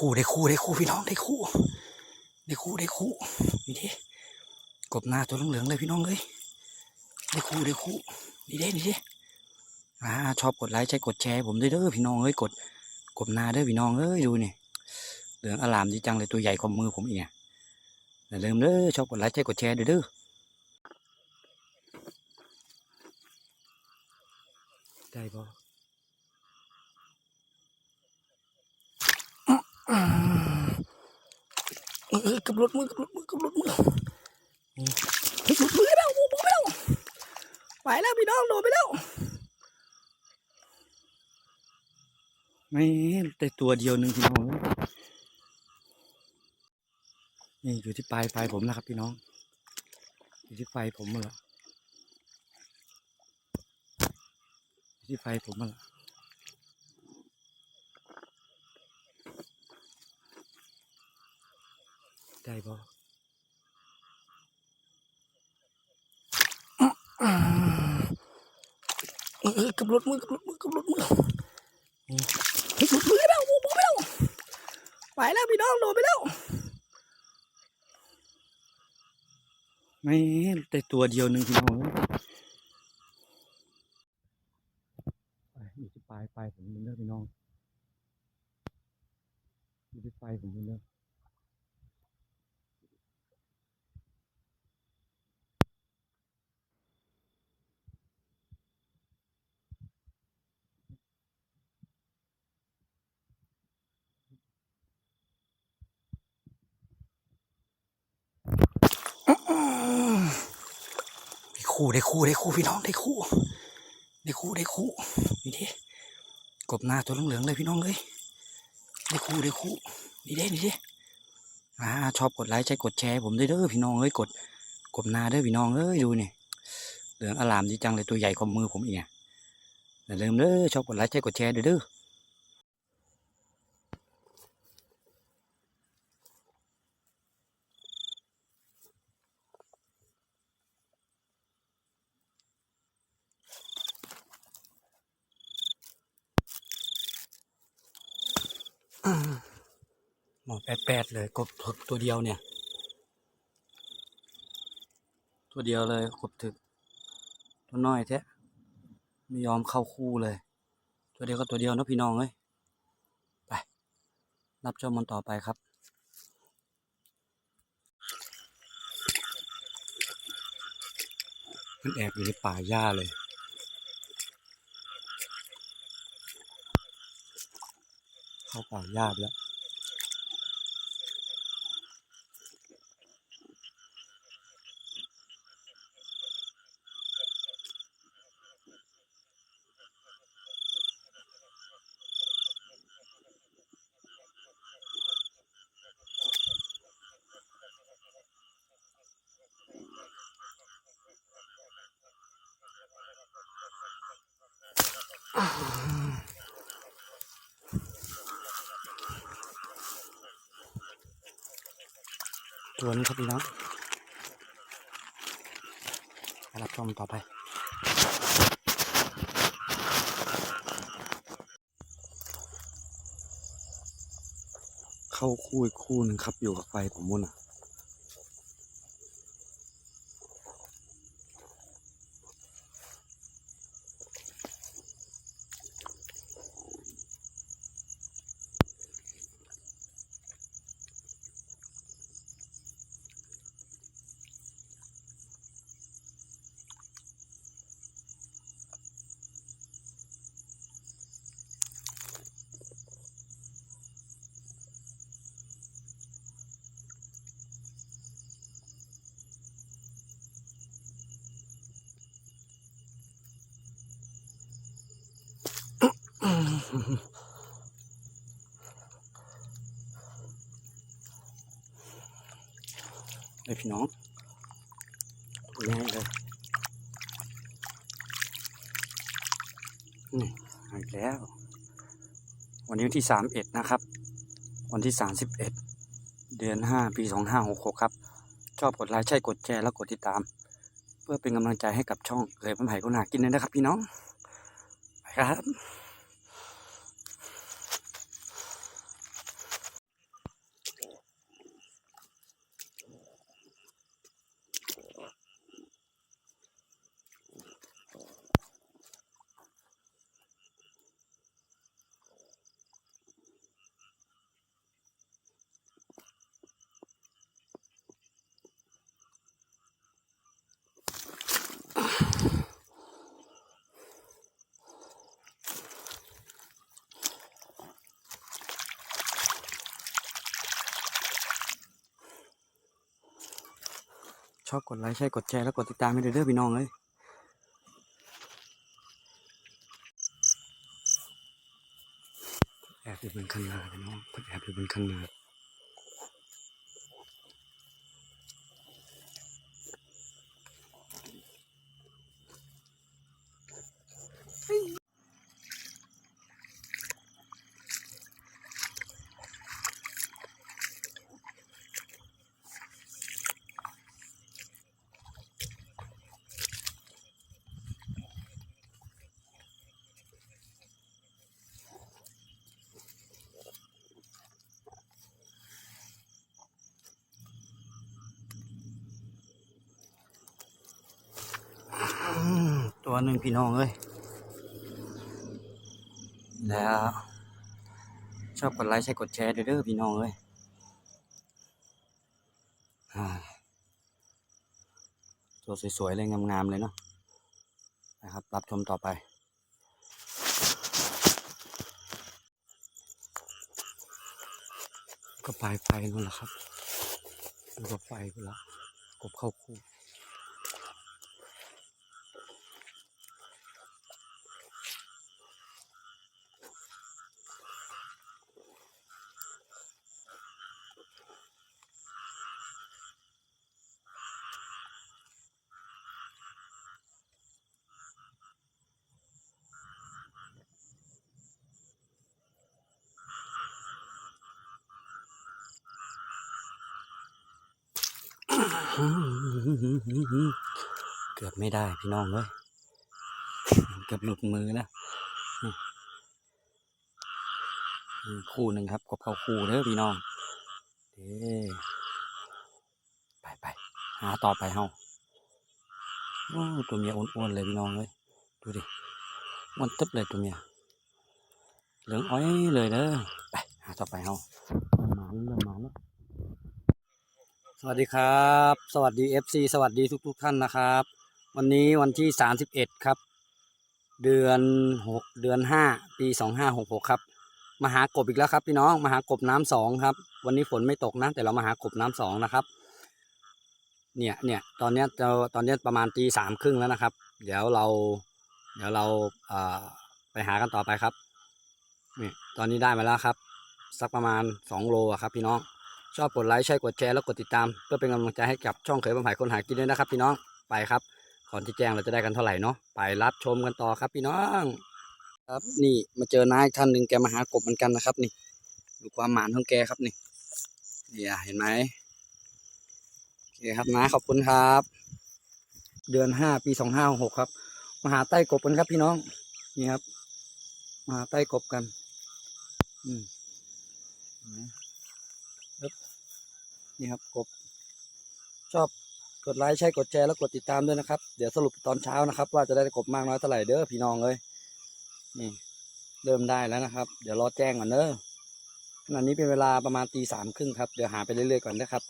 คู่ได้คู่ได้คู่พี่น้องได้คู่ ได้คู่ได้คู่นี่ดิกบหน้าตัวเหลืองเลยพี่น้องเลยได้คู่ได้คู่นี่เด้นี่เด้อ่าชอบกดไลค์ใช้กดแชร์ผมด้วยเด้อพี่น้องเอ้ยกดกบหน้าเด้อพี่น้องเอ้ยดูนี่เหลืองอลามดีจังเลยตัวใหญ่กว่ามือผมอีกอะอย่าลืมเด้อชอบกดไลค์ใช้กดแชร์ด้วยเด้อได้ปะ เออกับรถมือกับรถมือกับรถมือเฮ้ยหลุดมือแล้วโอ้โหไปแล้วไปแล้วพี่น้องโดนไปแล้วไม่แต่ตัวเดียวหนึ่งพี่น้องนี่อยู่ที่ปลายไฟผมนะครับพี่น้อง อยู่ที่ไฟผมมาละอยู่ที่ไฟผมมาละ ได้ปะเออกับรถมือกับรถมือกับรถมือเฮ้ยหลุดมือแล้วโอ้โหไปแล้วไปแล้วพี่น้องโดนไปแล้วไม่แต่ตัวเดียวหนึ่งพี่น้องไปอยู่ที่ปลายปลายผมเลือกพี่น้องอยู่ที่ไฟผมเลือ คู่ได้คู่ได้คู่พี่น้องได้คู่ ได้คู่ได้คู่นี่ดิกบหน้าตัวเหลืองๆเลยพี่น้องเลยได้คู่ได้คู่นี่เด้นี่เด้อ่าชอบกดไลค์ใช้กดแชร์ผมด้วยเด้อพี่น้องเอ้ยกดกบหน้าเด้อพี่น้องเอ้ยดูนี่เหลืองอลามดีจังเลยตัวใหญ่กว่ามือผมอีกอะอย่าลืมเด้อชอบกดไลค์ใช้กดแชร์ด้วยเด้อ มอแปดแปดเลยกบถึกตัวเดียวเนี่ย ตัวเดียวเลยกบถึก ตัวน้อยแท้ไม่ยอมเข้าคู่เลย ตัวเดียวก็ตัวเดียวเนะพี่น้องเอ้ยไปรับชมมันต่อไปครับมันแอบอยู่ในป่าหญ้าเลยเข้าป่าหญ้าไปแล้ว ตัวนี้ครับพี่น้องรับชมต่อไป เข้าคู่อีกคู่หนึ่งครับอยู่กับไฟผมมุ่นอะ เลยพี่น้องตัวใหญ่เลยนี่มาอีกแล้ว วันนี้วันที่สามเอ็ดนะครับ วันที่สามสิบเอ็ดเดือนห้าปีสองห้าหกหกครับ ชอบกดไลค์ใช่กดแชร์แล้วกดติดตาม เพื่อเป็นกำลังใจให้กับช่องเคยพันไผ่คนหากินเลยนะครับพี่น้องไปครับ ชอบกดไลค์ใช่กดแชร์แล้วกดติดตามให้ด้วยเด้อพี่น้องเลยแอบอยู่บนคันนาพี่น้องเพิ่งแอบอยู่บนคันนา หนึ่งพี่น้องเอ้ยแล้วชอบกดไลค์ใช่กดแชร์เด้อพี่น้องเอ้ยตัวสวยๆเลยงามๆเลยเนาะนะครับ รับชมต่อไปก็ปลายไฟนู่นแหละครับดูกับไฟไปแล้วกบเข้าคู่ เกือบไม่ได้พี่น้องเลยเกือบหลุดมือนะคู่หนึ่งครับกบเข้าคู่เด้อพี่น้องเด้ไปไปหาต่อไปเฮาตัวเมียอ้วนๆเลยพี่น้องเลยดูดิอ้วนตึ๊บเลยตัวเมียเหลืองอ้อยเลยเด้อไปหาต่อไปเฮา สวัสดีครับ สวัสดี FC สวัสดีทุกทุกๆท่านนะครับ วันนี้วันที่ 31 ครับ เดือน 6 เดือน 5 ปี 2566 ครับมาหากบอีกแล้วครับพี่น้องมาหากบน้ำสองครับ วันนี้ฝนไม่ตกนะ แต่เรามาหากบน้ำสองนะครับ เนี่ยเนี่ยตอนเนี้ยเราตอนเนี้ยประมาณตีสามครึ่งแล้วนะครับ เดี๋ยวเรา เดี๋ยวเราเอ่อไปหากันต่อไปครับนี่ตอนนี้ได้มาแล้วครับ สักประมาณ2โลอะครับพี่น้อง ชอบกดไลค์ใช่กดแชร์แล้วกดติดตาม เพื่อเป็นกำลังใจให้กับช่องเคยบำไผ่คนหากินด้วยนะครับ พี่น้องไปครับก่อนที่แจ้งเราจะได้กันเท่าไหร่เนาะไปรับชมกันต่อครับพี่น้อง ครับนี่มาเจอนาอีกท่านหนึ่งแกมาหากบเหมือนกันนะครับ นี่ดูความหมานของแกครับนี่เนี่ยเห็นไหมโอเคครับน้าขอบคุณครับ เดือนห้าปีสองห้าหกครับมาหาใต้กบกันครับพี่น้องนี่ครับมาหาใต้กบกัน อืม นี่ครับกบ ชอบกดไลค์ใช่กดแชร์แล้วกดติดตามด้วยนะครับ เดี๋ยวสรุปตอนเช้านะครับ ว่าจะได้กบมากน้อยเท่าไหร่เด้อพี่น้องเลยนี่เริ่มได้แล้วนะครับ เดี๋ยวรอแจ้งก่อนเด้อขณะนี้เป็นเวลาประมาณตีสามครึ่งครับเดี๋ยวหาไปเรื่อยๆก่อนนะครับ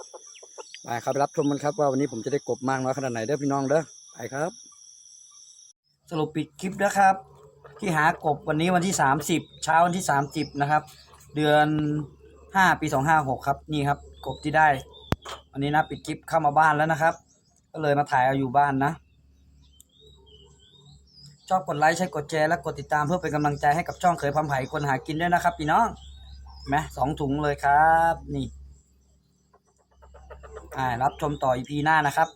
ไปครับรับชมกันครับว่าวันนี้ผมจะได้กบมากน้อยขนาดไหนเด้อพี่น้องเด้อไปครับ สรุปปิดคลิปนะครับ ที่หากบวันนี้วันที่สามสิบเช้าวันที่สามสิบนะครับ เดือน ห้าปีสองห้าหกครับ นี่ครับ กบที่ได้ วันนี้นะปิดคลิปเข้ามาบ้านแล้วนะครับ ก็เลยมาถ่ายเอาอยู่บ้านนะ ชอบกดไลค์ใช้กดแชร์และกดติดตามเพื่อเป็นกำลังใจให้กับช่องเคยพำไผ่คนหากินด้วยนะครับ พี่น้องไหมสองถุงเลยครับ นี่อ่ารับชมต่ออีพีหน้านะครับ